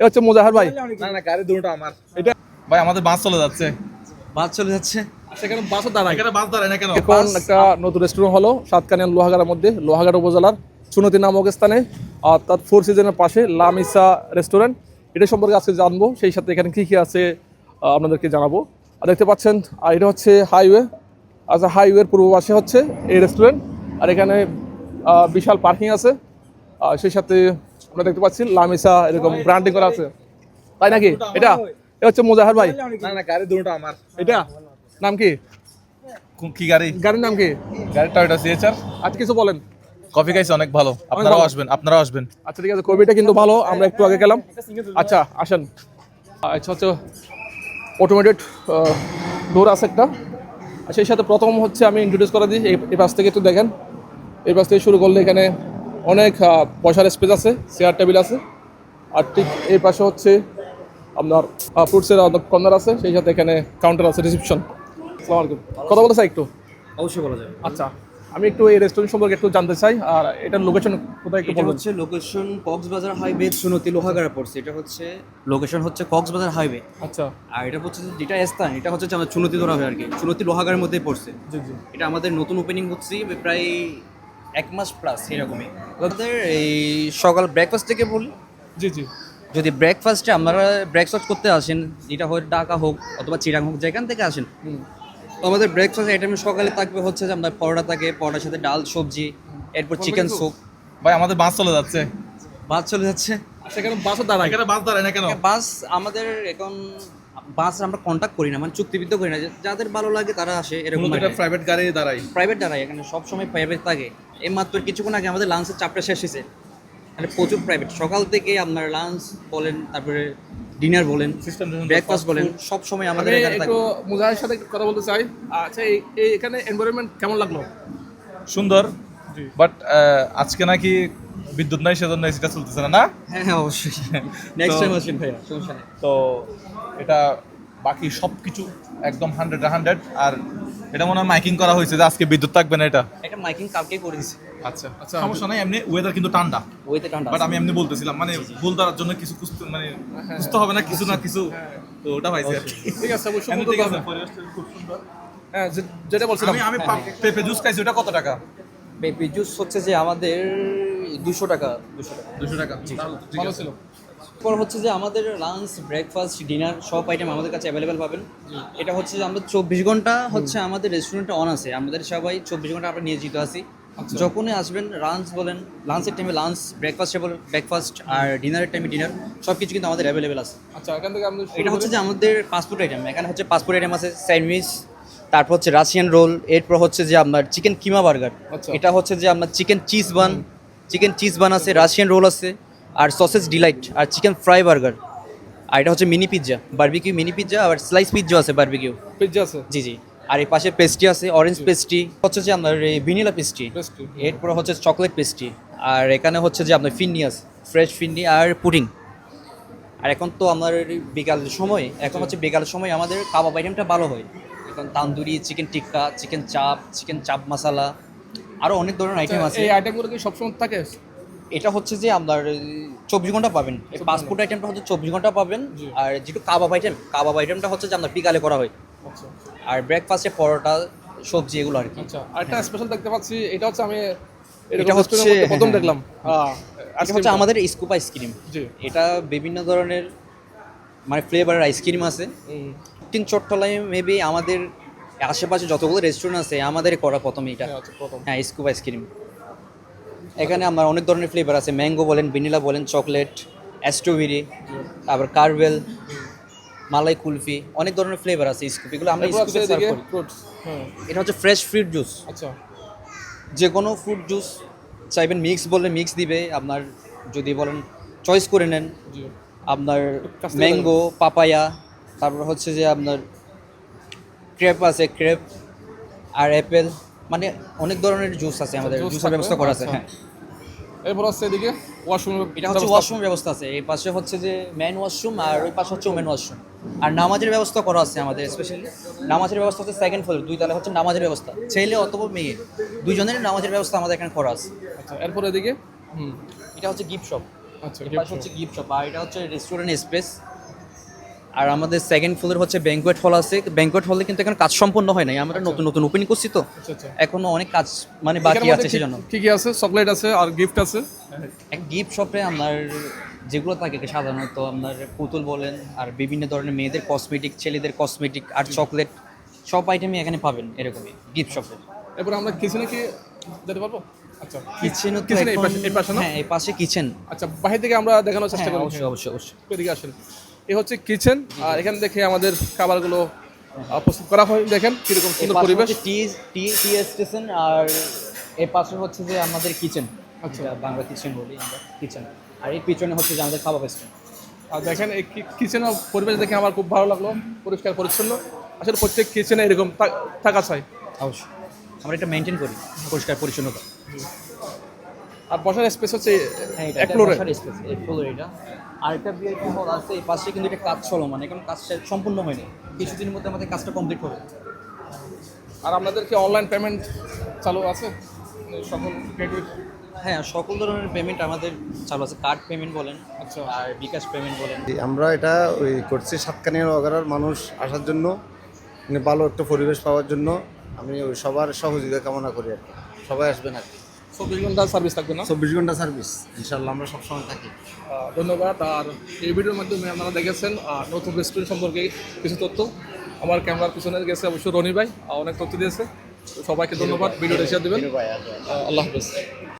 এ হচ্ছে মোজাহার ভাই। না না গাড়ি দুটো আমার। এটা ভাই আমাদের বাস চলে যাচ্ছে। বাদ চলে যাচ্ছে। সেখানে বাসও দাঁড়ায়। এখানে বাস দাঁড়ায় না কেন? এখন একটা নতুন রেস্টুরেন্ট হলো সাতকানিয়ান লোহাগাড়ার মধ্যে লোহাগাড়া উপজেলার সুনতি নামক স্থানে। অর্থাৎ ফোর সিজনের পাশে লামিসা রেস্টুরেন্ট এটা সম্পর্কে আজকে জানব সেই সাথে এখানে কী কী আছে আপনাদেরকে জানাব। আর দেখতে পাচ্ছেন আর এটা হচ্ছে হাইওয়ে আচ্ছা হাইওয়ের পূর্ব পাশে হচ্ছে এই রেস্টুরেন্ট আর এখানে আহ, বিশাল পার্কিং আছে। আর সেই সাথে আমরা দেখতে পাচ্ছি লামিসা এরকম ব্র্যান্ডিং করা আছে। তাই নাকি? এটা? এটা হচ্ছে মোজাহার ভাই। না না গাড়ি দুটো আমার। এটা? নাম কি? কোন- কি গাড়ি? গাড়ির নাম কি? গাড়ি টয়োটা সিএচআর আজ কিছু বলেন। কফি খাইছে অনেক ভালো। আপনারাও আসবেন আপনারাও আসবেন। আচ্ছা ঠিক আছে কবিটা কিন্তু ভালো আমরা একটু আগে গেলাম। আচ্ছা আসেন। আচ্ছা হচ্ছে অটোমেটেড ডোর আছে একটা। আর সেই সাথে প্রথম হচ্ছে আমি ইন্ট্রোডিউস করে দিই এই- এই পাশ থেকে একটু দেখেন। এই পাশ থেকে শুরু করলে এখানে অনেক বসার স্পেস আছে চেয়ার টেবিল আছে আর ঠিক এই পাশে হচ্ছে আপনার ফ্রুটসের কর্নার আছে সেই সাথে এখানে কাউন্টার আছে রিসেপশন আসসালামু আলাইকুম। কথা বলতে চাই একটু? অবশ্যই বলা যাবে। আচ্ছা আমি একটু এই রেস্টুরেন্ট সম্পর্কে একটু জানতে চাই আর এটার লোকেশন কোথায় একটু বলবেন? হচ্ছে লোকেশন কক্সবাজার হাইওয়ে সুনতি লোহাগাড়া পড়ছে এটা হচ্ছে লোকেশন হচ্ছে কক্সবাজার হাইওয়ে আচ্ছা। আর এটা হচ্ছে যেটা স্থান এটা হচ্ছে আমাদের চুনতি ধরা হয় আর কি চুনতি লোহাগাড়ের মধ্যেই পড়ছে। জি জি। এটা আমাদের নতুন ওপেনিং হচ্ছে প্রায় এক মাস প্লাস এরকমই। আমাদের এই সকাল ব্রেকফাস্ট থেকে বলি জি জি। যদি ব্রেকফাস্টে আপনারা ব্রেকফাস্ট করতে আসেন যেটা হয় ঢাকা হোক অথবা চিরাং হোক যেখান থেকে আসেন। তো আমাদের ব্রেকফাস্ট আইটেমে সকালে থাকবে হচ্ছে যে আপনার পরোটা থাকে পরোটার সাথে ডাল সবজি এরপর চিকেন স্যুপ ভাই আমাদের বাস চলে যাচ্ছে। বাস চলে যাচ্ছে? সেখানে বাসও দাঁড়ায়। এখানে বাস দাঁড়ায় না কেন? বাস আমাদের এখন বাস আমরা কন্ট্যাক্ট করি না মানে চুক্তিবিদ্ধ করি না। যাদের ভালো লাগে তারা আসে এরকম মূলত এটা প্রাইভেট গাড়ি দাঁড়ায় প্রাইভেট দাঁড়ায় এখানে সব সময় প্রাইভেট থাকে। এই মাত্র কিছুক্ষণ আগে আমাদের লাঞ্চের চাপটা শেষ হয়েছে। মানে প্রচুর প্রাইভেট সকাল থেকে আপনার লাঞ্চ বলেন তারপরে ডিনার বলেন ব্রেকফাস্ট বলেন সব সময় আমাদের আমি এখানে একটু মুজাহির সাথে একটু কথা বলতে চাই। আচ্ছা এই এখানে এনভায়রনমেন্ট কেমন লাগল? সুন্দর জি। বাট আজকে নাকি বিদ্যুৎ নাই সেজন্য এসিটা চলতেছে না না? হ্যাঁ হ্যাঁ অবশ্যই। নেক্সট টাইম আসেন ভাইয়া সমস্যা নেই। তো এটা বাকি সব কিছু একদম হান্ড্রেড হান্ড্রেড আর এটা মনে হয় মাইকিং করা হয়েছে যে আজকে বিদ্যুৎ থাকবে না এটা। এটা মাইকিং কালকে করে দিছি। আচ্ছা আচ্ছা সমস্যা নাই এমনি ওয়েদার কিন্তু ঠান্ডা। ওয়েদার ঠান্ডা বাট আমি এমনি বলতেছিলাম মানে ভুল ধরার জন্য কিছু খুঁজতে মানে খুঁজতে হবে না কিছু না কিছু। তো ওটা পাইছি। ঠিক আছে অবশ্যই সুন্দর ঠিক আছে, পরিবেশটা খুব সুন্দর। হ্যাঁ যে- যেটা বলছিলাম। আমি আমি পেঁপে জুস খাইছি ওটা কত টাকা? বেবি জুস হচ্ছে যে আমাদের দুশো টাকা দুশো টাকা। দুশো টাকা। ঠিক ভালো আছে। ছিল। এরপর হচ্ছে যে আমাদের লাঞ্চ ব্রেকফাস্ট ডিনার সব আইটেম আমাদের কাছে অ্যাভেলেবেল পাবেন। এটা হচ্ছে যে আমরা চব্বিশ ঘণ্টা হচ্ছে আমাদের রেস্টুরেন্টে অন আছে। আমাদের সবাই চব্বিশ ঘণ্টা আমরা নিয়োজিত আছি। যখনই আসবেন লাঞ্চ বলেন লাঞ্চের টাইমে লাঞ্চ ব্রেকফাস্টে বলেন ব্রেকফাস্ট আর ডিনারের টাইমে ডিনার সব কিছু কিন্তু আমাদের অ্যাভেলেবেল আছে। আচ্ছা এখান থেকে আমাদের এটা হচ্ছে যে আমাদের পাসপোর্ট আইটেম এখানে হচ্ছে পাসপোর্ট আইটেম আছে স্যান্ডউইচ তারপর হচ্ছে রাশিয়ান রোল এরপর হচ্ছে যে আপনার চিকেন কিমা বার্গার আচ্ছা। এটা হচ্ছে যে আপনার chicken cheese bun chicken cheese bun আছে রাশিয়ান রোল আছে। আর সসেজ ডিলাইট আর চিকেন ফ্রাই বার্গার আর এটা হচ্ছে mini pizza barbecue mini pizza আর স্লাইস পিৎজা আছে বারবিকিউ পিৎজা আছে? জি জি। আর এই পাশে পেস্ট্রি আছে অরেঞ্জ পেস্ট্রি হচ্ছে যে আপনার এই ভিনিলা পেস্ট্রি এরপরে হচ্ছে চকলেট পেস্ট্রি আর এখানে হচ্ছে যে আপনার ফিন্নি আছে ফ্রেশ ফিন্নি আর পুডিং আর এখন তো আমার বিকাল সময় এখন হচ্ছে বিকাল সময় আমাদের কাবাব আইটেমটা ভালো হয়। এখন tandoori chicken tikka chicken chaap chicken chaap masala আরও অনেক ধরনের আইটেম আছে। এই আইটেমগুলো কি সবসময় থাকে? এটা হচ্ছে যে আপনার চব্বিশ ঘণ্টা পাবেন। পাসপোর্ট আইটেমটা হচ্ছে চব্বিশ ঘণ্টা পাবেন। আর যেটু কাবাব আইটেম কাবাব আইটেমটা হচ্ছে যে আপনার বিকালে করা হয়। আচ্ছা আর ব্রেকফাস্টে পরোটা সবজি এগুলো আর কি। আচ্ছা আরেকটা স্পেশাল দেখতে পাচ্ছি এটা হচ্ছে আমি এটা হচ্ছে- প্রথম হ্যাঁ, দেখলাম। হ্যাঁ। এটা হচ্ছে আমাদের স্কুপ আইসক্রিম এটা বিভিন্ন ধরনের মানে ফ্লেভারের আইসক্রিম আছে। তিন চট্টলায় মেবি আমাদের আশেপাশে যতগুলো রেস্টুরেন্ট আছে আমাদের করা প্রথম এটা। হ্যাঁ, আচ্ছা, হ্যাঁ স্কুপ আইসক্রিম এখানে আমার অনেক ধরনের ফ্লেভার আছে। ম্যাঙ্গো বলেন ভ্যানিলা বলেন চকলেট স্ট্রবেরি তারপর কার্ভেল মালাই কুলফি অনেক ধরনের ফ্লেভার আছে স্কুপ এগুলো আমরা স্কুপে সার্ভ করি। এটা হচ্ছে ফ্রেশ ফ্রুট জুস আচ্ছা। যে কোনো ফ্রুট জুস চাইবেন মিক্স বললে মিক্স দিবে। আপনার যদি বলেন চয়েস করে নেন। আপনার ম্যাঙ্গো পাপায়া তারপর হচ্ছে যে আপনার ক্রেপ আছে ক্রেপ আর অ্যাপেল মানে অনেক ধরনের জুস আছে আমাদের জুসের ব্যবস্থা করা আছে আচ্ছা। হ্যাঁ। এরপর আছে এদিকে ওয়াশরুম এটা হচ্ছে ওয়াশরুম ব্যবস্থা আছে এই পাশে হচ্ছে যে ম্যান ওয়াশরুম আর ওই পাশে হচ্ছে ওমেন ওয়াশরুম আর নামাজের ব্যবস্থা করা আছে আমাদের স্পেশালি নামাজের ব্যবস্থা হচ্ছে সেকেন্ড ফ্লোর দুই তলা হচ্ছে নামাজের ব্যবস্থা ছেলে অথবা মেয়ে দুইজনের নামাজের ব্যবস্থা আমাদের এখানে করা আছে। আচ্ছা এরপর এদিকে হুম। এটা হচ্ছে গিফট শপ আচ্ছা পাশে হচ্ছে গিফট শপ আর এটা হচ্ছে রেস্টুরেন্ট স্পেস আর আমাদের সেকেন্ড ফ্লোর হচ্ছে ব্যাঙ্কোয়েট হল আছে। ব্যাঙ্কোয়েট হলে কিন্তু এখন কাজ সম্পূর্ণ হয় নাই। আমরা নতুন নতুন ওপেনিং করছি তো। আচ্ছা আচ্ছা। এখনও অনেক কাজ মানে বাকি আছে সেজন্য কি- কি কি আছে? চকলেট আছে আর গিফট আছে। এক গিফট শপে আপনার যেগুলো থাকে সাধারণত আপনার পুতুল বলেন আর বিভিন্ন ধরনের মেয়েদের কসমেটিক ছেলেদের কসমেটিক আর চকলেট সব আইটেমই এখানে পাবেন এরকমই গিফট শপে এরপর আমরা কিচেনে কি যেতে পারব? আচ্ছা। কিচেন কিচেনে এই পাশে না? হ্যাঁ এই পাশে কিচেন আচ্ছা বাইরে থেকে আমরা দেখানোর চেষ্টা হ্যাঁ করি অবশ্যই অবশ্যই অবশ্যই। এদিকে আসেন। এই হচ্ছে কিচেন আর এখান দেখে আমাদের খাবারগুলো প্রস্তুত করা হয়। দেখেন কীরকম সুন্দর পরিবেশ। টি টি টি স্টেশন আর এই পাশে হচ্ছে যে আমাদের কিচেন আচ্ছা। বাংলা কিচেন বলি আমরা কিচেন আর এই পিছনে হচ্ছে যে আমাদের খাবার স্টেশন আর দেখেন এই কিচেন পরিবেশ দেখে আমার খুব ভালো লাগল পরিষ্কার পরিচ্ছন্ন। আসলে প্রত্যেক কিচেনে এরকম থাকা চাই। অবশ্যই। আমরা এটা মেনটেন করি পরিষ্কার পরিচ্ছন্নতা। আর বসার স্পেস হচ্ছে হ্যাঁ এক ফ্লোরে স্পেস এক ফ্লোর এটা। আর একটা ভিআইপি হল আছে এই পাশে কিন্তু এটা কাজ চলমান এখন কাজ সম্পূর্ণ হয়নি। কিছুদিনের মধ্যে আমাদের কাজটা কমপ্লিট হবে। আর আপনাদের কি অনলাইন পেমেন্ট চালু আছে? মানে সকল ক্রেডিট হ্যাঁ সকল ধরনের পেমেন্ট আমাদের চালু আছে। কার্ড পেমেন্ট বলেন আচ্ছা। আর বিকাশ পেমেন্ট বলেন। আমরা এটা ওই করছি সাতকানিয়া নগরের মানুষ আসার জন্য মানে ভালো একটা পরিবেশ পাওয়ার জন্য। আমি ওই সবার সহযোগিতা কামনা করি আর কি। সবাই আসবেন আর কি। চব্বিশ ঘণ্টা সার্ভিস থাকবে না? চব্বিশ ঘণ্টা সার্ভিস ইনশাল্লাহ আমরা সবসময় থাকি। ধন্যবাদ। আর এই ভিডিওর মাধ্যমে আপনারা দেখেছেন নতুন রেস্টুরেন্ট সম্পর্কে কিছু তথ্য। আমার ক্যামেরার পিছনে গেছে অবশ্যই রনি ভাই অনেক তথ্য দিয়েছে। তো সবাইকে ধন্যবাদ ভিডিওটা শেয়ার দেবেন। আল্লাহ হাফেজ।